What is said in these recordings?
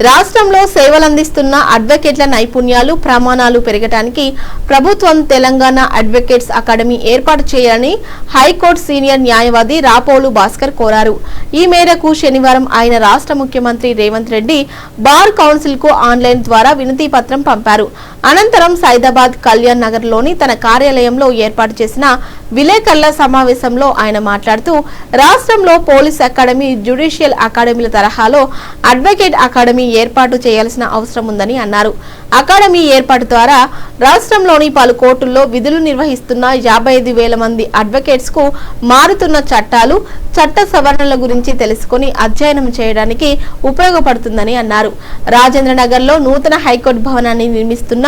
రాష్ట్రంలో సేవలందిస్తున్న అడ్వకేట్ల నైపుణ్యాలు ప్రమాణాలు పెరగటానికి ప్రభుత్వం తెలంగాణ అడ్వకేట్స్ అకాడమీ ఏర్పాటు చేయాలని హైకోర్టు సీనియర్ న్యాయవాది రాపోలు భాస్కర్ కోరారు. ఈ మేరకు శనివారం ఆయన రాష్ట్ర ముఖ్యమంత్రి రేవంత్ రెడ్డి బార్ కౌన్సిల్కు ఆన్లైన్ ద్వారా వినతి పత్రం పంపారు. అనంతరం సైదాబాద్ కళ్యాణ్ నగర్లోని తన కార్యాలయంలో ఏర్పాటు చేసిన విలేకరుల సమావేశంలో ఆయన మాట్లాడుతూ రాష్ట్రంలో పోలీస్ అకాడమీ జ్యుడిషియల్ అకాడమీల తరహాలో అడ్వకేట్ అకాడమీ ఏర్పాటు చేయాల్సిన అవసరం ఉందని అన్నారు. అకాడమీ ఏర్పాటు ద్వారా రాష్ట్రంలోని పలు కోర్టుల్లో విధులు నిర్వహిస్తున్న యాభై ఐదు వేల మంది అడ్వకేట్స్కు మారుతున్న చట్టాలు చట్ట సవరణల గురించి తెలుసుకుని అధ్యయనం చేయడానికి ఉపయోగపడుతుందని అన్నారు. రాజేంద్రనగర్లో నూతన హైకోర్టు భవనాన్ని నిర్మిస్తున్న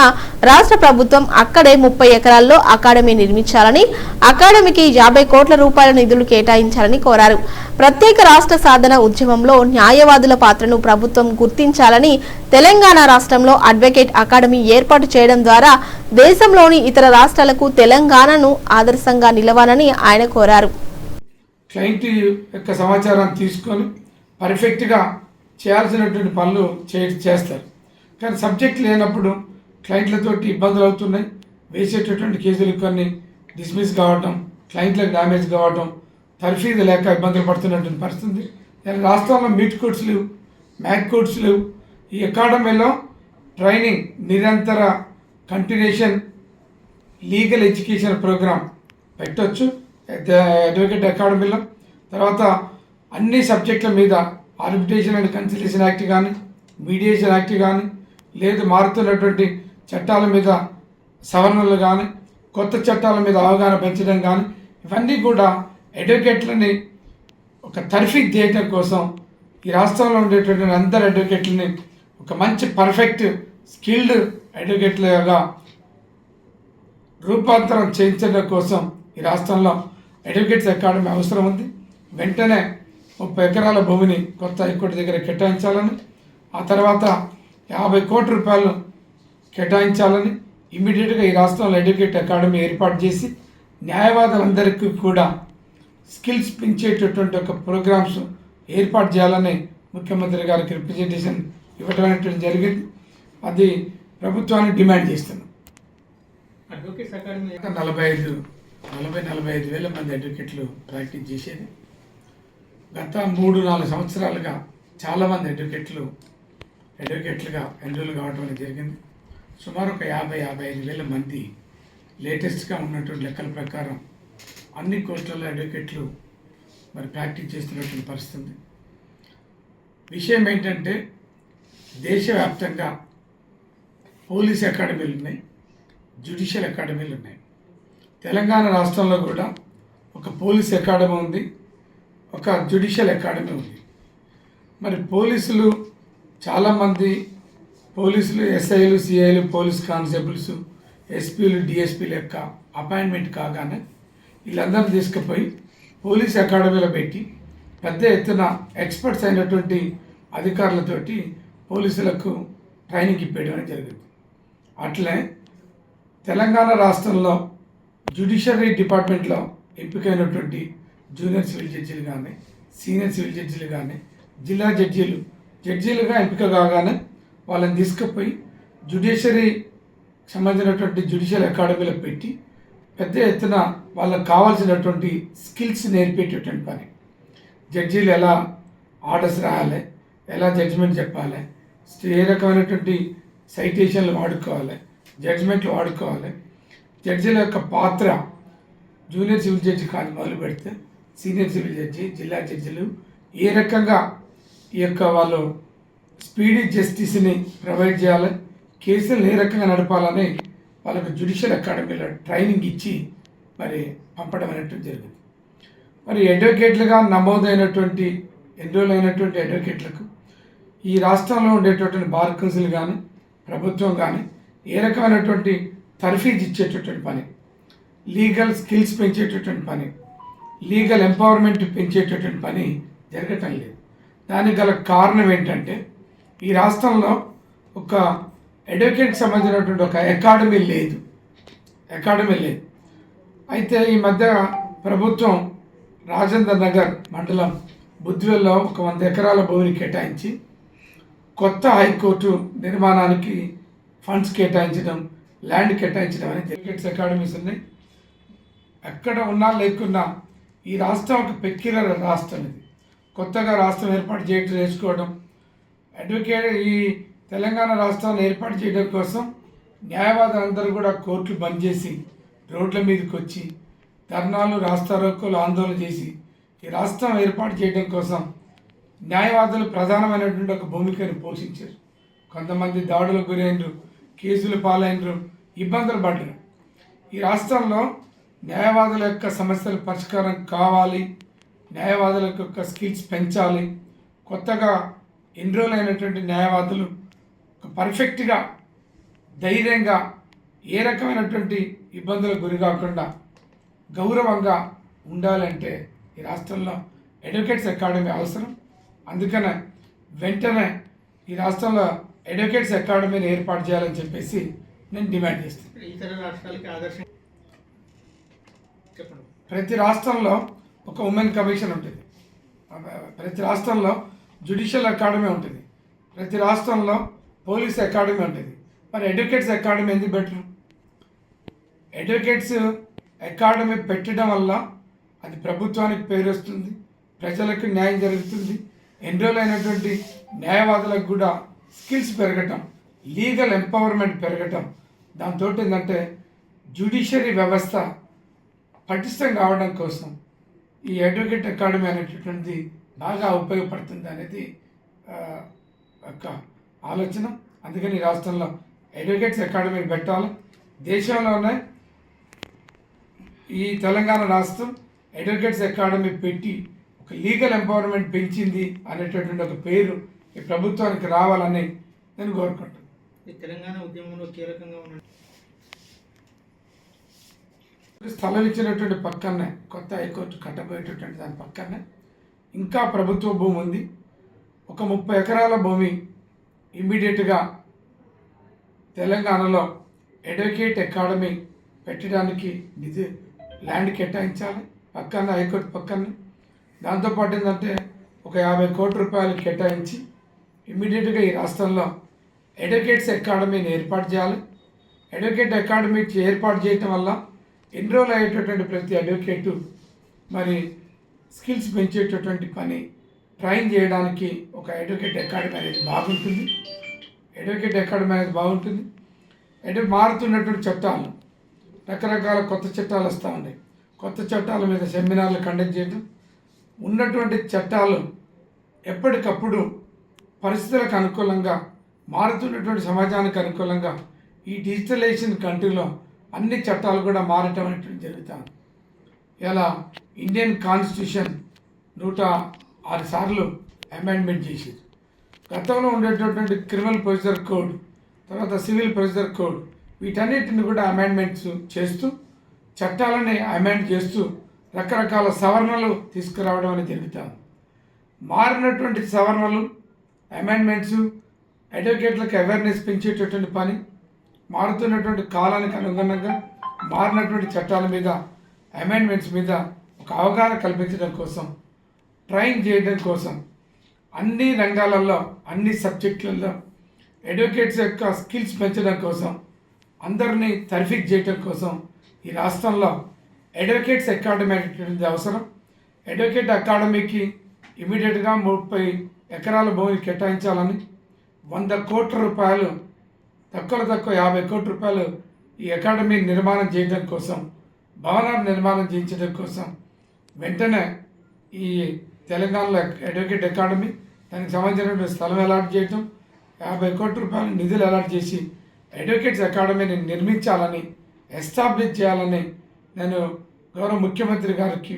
రాష్ట్ర ప్రభుత్వం అక్కడే ముప్పై ఎకరాల్లో అకాడమీ నిర్మించాలని అకాడమీకి యాభై కోట్ల రూపాయల నిధులు కేటాయించాలని కోరారు. ప్రత్యేక రాష్ట్ర సాధన ఉద్యమంలో న్యాయవాదుల పాత్రను ప్రభుత్వం గుర్తించాలని తెలంగాణ రాష్ట్రంలో అడ్వకేట్ అకాడమీ ఏర్పాటు చేయడం ద్వారా దేశంలోని ఇతర రాష్ట్రాలకు తెలంగాణను ఆదర్శంగా నిలవాలని ఆయన కోరారు. క్లయింట్ యొక్క సమాచారాన్ని తీసుకొని పర్ఫెక్ట్గా చేయాల్సినటువంటి పనులు చే చేస్తారు. కానీ సబ్జెక్ట్ లేనప్పుడు క్లయింట్లతోటి ఇబ్బందులు అవుతున్నాయి. వేసేటటువంటి కేసులు కొన్ని డిస్మిస్ కావటం క్లయింట్లకు డ్యామేజ్ కావటం తర్ఫీదు లేక ఇబ్బందులు పడుతున్నటువంటి పరిస్థితి. రాష్ట్రంలో మీట్ కోర్సులు మ్యాక్ కోర్ట్స్ ఈ అకాడమీలో ట్రైనింగ్ నిరంతర కంటిన్యూషన్ లీగల్ ఎడ్యుకేషన్ ప్రోగ్రామ్ పెట్టొచ్చు. అడ్వకేట్ అకాడమీలో. తర్వాత అన్ని సబ్జెక్టుల మీద ఆర్బిటేషన్ అండ్ కన్సిలేషన్ యాక్ట్ కానీ మీడియేషన్ యాక్ట్ కానీ లేదు మారుతున్నటువంటి చట్టాల మీద సవరణలు కానీ కొత్త చట్టాల మీద అవగాహన పెంచడం కానీ ఇవన్నీ కూడా అడ్వకేట్లని ఒక తర్ఫీ చేయటం కోసం ఈ రాష్ట్రంలో ఉండేటటువంటి అందరు అడ్వకేట్లని ఒక మంచి పర్ఫెక్ట్ స్కిల్డ్ అడ్వకేట్లుగా రూపాంతరం చేయించడం కోసం ఈ రాష్ట్రంలో అడ్వకేట్స్ అకాడమీ అవసరం ఉంది. వెంటనే ముప్పై ఎకరాల భూమిని కొత్త హైకోర్టు దగ్గర కేటాయించాలని ఆ తర్వాత యాభై కోట్ల రూపాయలు కేటాయించాలని ఇమ్మీడియట్గా ఈ రాష్ట్రంలో అడ్వకేట్ అకాడమీ ఏర్పాటు చేసి న్యాయవాదులందరికీ కూడా స్కిల్స్ పెంచేటటువంటి ఒక ప్రోగ్రామ్స్ ఏర్పాటు చేయాలని ముఖ్యమంత్రి గారికి రిప్రజెంటేషన్ ఇవ్వడం అనేటువంటి జరిగింది. అది ప్రభుత్వాన్ని డిమాండ్ చేస్తున్నాం అడ్వకేట్స్ అకాడమీ నలభై ఐదు నలభై నలభై ఐదు వేల మంది అడ్వకేట్లు ప్రాక్టీస్ చేసేది. గత మూడు నాలుగు సంవత్సరాలుగా చాలామంది అడ్వకేట్లు అడ్వకేట్లుగా ఎన్రోల్ కావడం అనేది జరిగింది. సుమారు ఒక యాభై యాభై ఐదు వేల మంది లేటెస్ట్గా ఉన్నటువంటి లెక్కల ప్రకారం అన్ని కోర్టులలో అడ్వకేట్లు మరి ప్రాక్టీస్ చేస్తున్నటువంటి పరిస్థితి ఉంది. విషయం ఏంటంటే దేశవ్యాప్తంగా పోలీస్ అకాడమీలు ఉన్నాయి జ్యుడిషియల్ అకాడమీలు ఉన్నాయి. తెలంగాణ రాష్ట్రంలో కూడా ఒక పోలీస్ అకాడమీ ఉంది ఒక జ్యుడిషియల్ అకాడమీ ఉంది. మరి పోలీసులు చాలామంది పోలీసులు ఎస్ఐలు సిఐలు పోలీస్ కానిస్టేబుల్స్ ఎస్పీలు డిఎస్పీల యొక్క అపాయింట్మెంట్ కాగానే వీళ్ళందరినీ తీసుకుపోయి పోలీస్ అకాడమీలో పెట్టి పెద్ద ఎత్తున ఎక్స్పర్ట్స్ అయినటువంటి అధికారులతోటి పోలీసులకు ట్రైనింగ్ ఇప్పేయడం జరిగింది. అట్లే తెలంగాణ రాష్ట్రంలో జ్యుడిషియరీ డిపార్ట్మెంట్లో ఎంపికైనటువంటి జూనియర్ సివిల్ జడ్జీలు కానీ సీనియర్ సివిల్ జడ్జీలు కానీ జిల్లా జడ్జీలు జడ్జీలుగా ఎంపిక కాగానే వాళ్ళని తీసుకుపోయి జ్యుడిషియరీ సంబంధించినటువంటి జ్యుడిషియల్ అకాడమీలో పెట్టి పెద్ద ఎత్తున వాళ్ళకి కావాల్సినటువంటి స్కిల్స్ నేర్పేటటువంటి పని. జడ్జీలు ఎలా ఆర్డర్స్ రాయాలి ఎలా జడ్జిమెంట్ చెప్పాలి ఏ రకమైనటువంటి సైటేషన్లు వాడుకోవాలి జడ్జిమెంట్లు వాడుకోవాలి. జడ్జీల యొక్క పాత్ర జూనియర్ సివిల్ జడ్జి కాదు మొదలు పెడితే సీనియర్ సివిల్ జడ్జి జిల్లా జడ్జిలు ఏ రకంగా ఈ యొక్క వాళ్ళు స్పీడీ జస్టిస్ని ప్రొవైడ్ చేయాలి కేసులను ఏ రకంగా నడపాలని వాళ్ళకు జ్యుడిషియల్ అకాడమీలో ట్రైనింగ్ ఇచ్చి మరి పంపడం అనేటువంటి జరిగింది మరి అడ్వకేట్లుగా నమోదైనటువంటి ఎన్రోల్ అయినటువంటి అడ్వకేట్లకు ఈ రాష్ట్రంలో ఉండేటటువంటి బార్ కౌన్సిల్ కానీ ప్రభుత్వం కానీ ఏ రకమైనటువంటి తర్ఫీజ్ ఇచ్చేటటువంటి పని లీగల్ స్కిల్స్ పెంచేటటువంటి పని లీగల్ ఎంపవర్మెంట్ పెంచేటటువంటి పని జరగటం లేదు. దానికి గల కారణం ఏంటంటే ఈ రాష్ట్రంలో ఒక ఎడ్యుకేట్ సంబంధించినటువంటి ఒక అకాడమీ లేదు. అకాడమీ లేదు. అయితే ఈ మధ్య ప్రభుత్వం రాజేంద్ర నగర్ మండలం బుద్ధివెల్లో ఒక వంద ఎకరాల భూమిని కేటాయించి కొత్త హైకోర్టు నిర్మాణానికి ఫండ్స్ కేటాయించడం ల్యాండ్ కేటాయించడం అనేది క్రికెట్స్ అకాడమీస్ ఉన్నాయి. ఎక్కడ ఉన్నా లేకున్నా ఈ రాష్ట్రం ఒక పెక్యులర్ రాష్ట్రం ఇది. కొత్తగా రాష్ట్రం ఏర్పాటు చేయడం చేసుకోవడం అడ్వకేట్ ఈ తెలంగాణ రాష్ట్రాన్ని ఏర్పాటు చేయడం కోసం న్యాయవాదులందరూ కూడా కోర్టులు బంద్ చేసి రోడ్ల మీదకి వచ్చి ధర్నాలు రాస్తారోకోలు ఆందోళన చేసి ఈ రాష్ట్రం ఏర్పాటు చేయడం కోసం న్యాయవాదులు ప్రధానమైనటువంటి ఒక భూమికను పోషించారు. కొంతమంది దాడులకు గురైనరు కేసులు పాలైనరు ఇబ్బందులు పడ్డారు. ఈ రాష్ట్రంలో న్యాయవాదుల యొక్క సమస్యల పరిష్కారం కావాలి న్యాయవాదుల యొక్క స్కిల్స్ పెంచాలి కొత్తగా ఎన్రోల్ అయినటువంటి న్యాయవాదులు పర్ఫెక్ట్గా ధైర్యంగా ఏ రకమైనటువంటి ఇబ్బందులకు గురి కాకుండా గౌరవంగా ఉండాలంటే ఈ రాష్ట్రంలో ఎడ్యుకేట్స్ అకాడమీ అవసరం. అందుకనే వెంటనే ఈ రాష్ట్రంలో ఎడ్యుకేట్స్ అకాడమీని ఏర్పాటు చేయాలని చెప్పేసి నేను డిమాండ్ చేస్తాను ఇతర రాష్ట్రాలకి ఆదర్శం చెప్పండి. ప్రతి రాష్ట్రంలో ఒక ఉమెన్ కమిషన్ ఉంటుంది. ప్రతి రాష్ట్రంలో జ్యుడిషియల్ అకాడమీ ఉంటుంది. ప్రతి రాష్ట్రంలో పోలీస్ అకాడమీ ఉంటుంది మరి ఎడ్యుకేట్స్ అకాడమీ ఎందుకు బెటర్ ఎడ్యుకేట్స్ అకాడమీ పెట్టడం వల్ల అది ప్రభుత్వానికి పేరు వస్తుంది ప్రజలకు న్యాయం జరుగుతుంది ఎన్రోల్ అయినటువంటి న్యాయవాదులకు కూడా స్కిల్స్ పెరగటం లీగల్ ఎంపవర్మెంట్ పెరగటం. దాంతో ఏంటంటే జ్యుడిషియరీ వ్యవస్థ పటిష్టం కావడం కోసం ఈ అడ్వకేట్ అకాడమీ అనేటటువంటిది బాగా ఉపయోగపడుతుంది అనేది ఒక ఆలోచన. అందుకని ఈ రాష్ట్రంలో అడ్వకేట్స్ అకాడమీ పెట్టాలి. దేశంలోనే ఈ తెలంగాణ రాష్ట్రం అడ్వకేట్స్ అకాడమీ పెట్టి ఒక లీగల్ ఎంపవర్మెంట్ పెంచింది అనేటటువంటి ఒక పేరు ఈ ప్రభుత్వానికి రావాలని నేను కోరుకుంటున్నాను. ఈ తెలంగాణ ఉద్యమంలో కీలకంగా ఉన్న స్థలం ఇచ్చినటువంటి పక్కనే కొత్త హైకోర్టు కట్టబోయేటటువంటి దాని పక్కనే ఇంకా ప్రభుత్వ భూమి ఉంది. ఒక ముప్పై ఎకరాల భూమి ఇమ్మీడియట్గా తెలంగాణలో ఎడ్యుకేట్ అకాడమీ పెట్టడానికి నిధి ల్యాండ్ కేటాయించాలి పక్కన హైకోర్టు పక్కన. దాంతోపాటు ఏంటంటే ఒక యాభై కోట్ల రూపాయలు కేటాయించి ఇమ్మీడియట్గా ఈ రాష్ట్రంలో ఎడ్యుకేట్స్ అకాడమీని ఏర్పాటు చేయాలి. అడ్వకేట్ అకాడమీ ఏర్పాటు చేయటం వల్ల ఎన్రోల్ అయ్యేటటువంటి ప్రతి అడ్వకేటు మరి స్కిల్స్ పెంచేటటువంటి పని ట్రైన్ చేయడానికి ఒక అడ్వకేట్ అకాడమీ అనేది బాగుంటుంది. అడ్వకేట్ అకాడమీ అనేది బాగుంటుంది. అంటే మారుతున్నటువంటి చట్టాలు రకరకాల కొత్త చట్టాలు వస్తూ ఉన్నాయి. కొత్త చట్టాల మీద సెమినార్లు కండక్ట్ చేయడం ఉన్నటువంటి చట్టాలు ఎప్పటికప్పుడు పరిస్థితులకు అనుకూలంగా మారుతున్నటువంటి సమాజానికి అనుకూలంగా ఈ డిజిటలైజేషన్ కంట్రీలో అన్ని చట్టాలు కూడా మారటం అనేటువంటి జరుగుతుంది. ఇలా ఇండియన్ కాన్స్టిట్యూషన్ నూట ఆరు సార్లు అమెండ్మెంట్ చేసేది. గతంలో ఉండేటటువంటి క్రిమినల్ ప్రొసీజర్ కోడ్ తర్వాత సివిల్ ప్రొసీజర్ కోడ్ వీటన్నిటిని కూడా అమెండ్మెంట్స్ చేస్తూ చట్టాలని అమెండ్ చేస్తూ రకరకాల సవరణలు తీసుకురావడం అనేది జరుగుతాం మారినటువంటి సవరణలు అమెండ్మెంట్స్ అడ్వకేట్లకు అవేర్నెస్ పెంచేటటువంటి పని మారుతున్నటువంటి కాలానికి అనుగుణంగా మారినటువంటి చట్టాల మీద అమెండ్మెంట్స్ మీద ఒక అవగాహన కల్పించడం కోసం ట్రైన్ చేయడం కోసం అన్ని రంగాలలో అన్ని సబ్జెక్టులలో అడ్వకేట్స్ యొక్క స్కిల్స్ పెంచడం కోసం అందరినీ తర్ఫీక్ చేయడం కోసం ఈ రాష్ట్రంలో అడ్వకేట్స్ అకాడమీ అనేటువంటిది అవసరం. అడ్వకేట్ అకాడమీకి ఇమీడియట్గా ముప్పై ఎకరాల భూమిని కేటాయించాలని వంద కోట్ల రూపాయలు తక్కువ తక్కువ యాభై కోట్ల రూపాయలు ఈ అకాడమీ నిర్మాణం చేయడం కోసం భవనాలు నిర్మాణం చేయించడం కోసం వెంటనే ఈ తెలంగాణలో అడ్వకేట్ అకాడమీ దానికి సంబంధించినటువంటి స్థలం అలాట్ చేయటం యాభై కోట్ల రూపాయల నిధులు అలాట్ చేసి అడ్వకేట్స్ అకాడమీని నిర్మించాలని ఎస్టాబ్లిష్ చేయాలని నేను గౌరవ ముఖ్యమంత్రి గారికి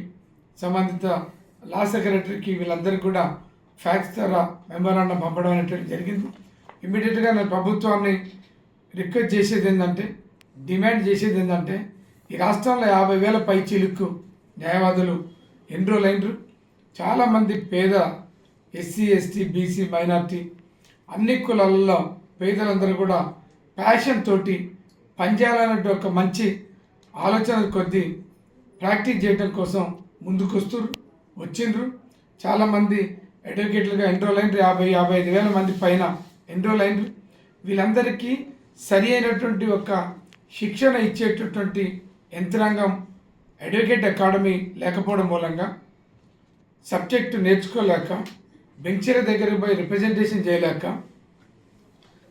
సంబంధిత లా సెక్రటరీకి వీళ్ళందరికీ కూడా ఫ్యాక్స్ ద్వారా మెమోరాండం పంపడం అనేటువంటి జరిగింది. ఇమ్మీడియట్గా నేను ప్రభుత్వాన్ని రిక్వెస్ట్ చేసేది ఏంటంటే డిమాండ్ చేసేది ఏంటంటే ఈ రాష్ట్రంలో యాభై వేల పై చిలుక్కు న్యాయవాదులు ఎన్రోల్ అయినరు చాలామంది పేద ఎస్సీ ఎస్టీ బీసీ మైనార్టీ అన్ని కులాలలో పేదలందరూ కూడా ప్యాషన్ తోటి పనిచేయాలనే ఒక మంచి ఆలోచన కొద్దీ ప్రాక్టీస్ చేయడం కోసం ముందుకొస్తురు వచ్చిండ్రు. చాలామంది అడ్వకేట్లుగా ఎన్రోల్ అయినరు. యాభై యాభై ఐదు వేల మంది పైన ఎన్రోల్ అయినరు. వీళ్ళందరికీ సరి అయినటువంటి ఒక శిక్షణ ఇచ్చేటటువంటి యంత్రాంగం అడ్వకేట్ అకాడమీ లేకపోవడం మూలంగా సబ్జెక్టు నేర్చుకోలేక బెంచీల దగ్గరికి పోయి రిప్రజెంటేషన్ చేయలేక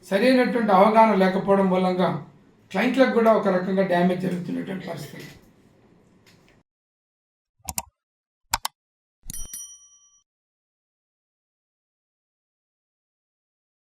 సరైనటువంటి అవగాహన లేకపోవడం మూలంగా క్లయింట్లకు కూడా ఒక రకంగా డ్యామేజ్ జరుగుతున్నటువంటి పరిస్థితి.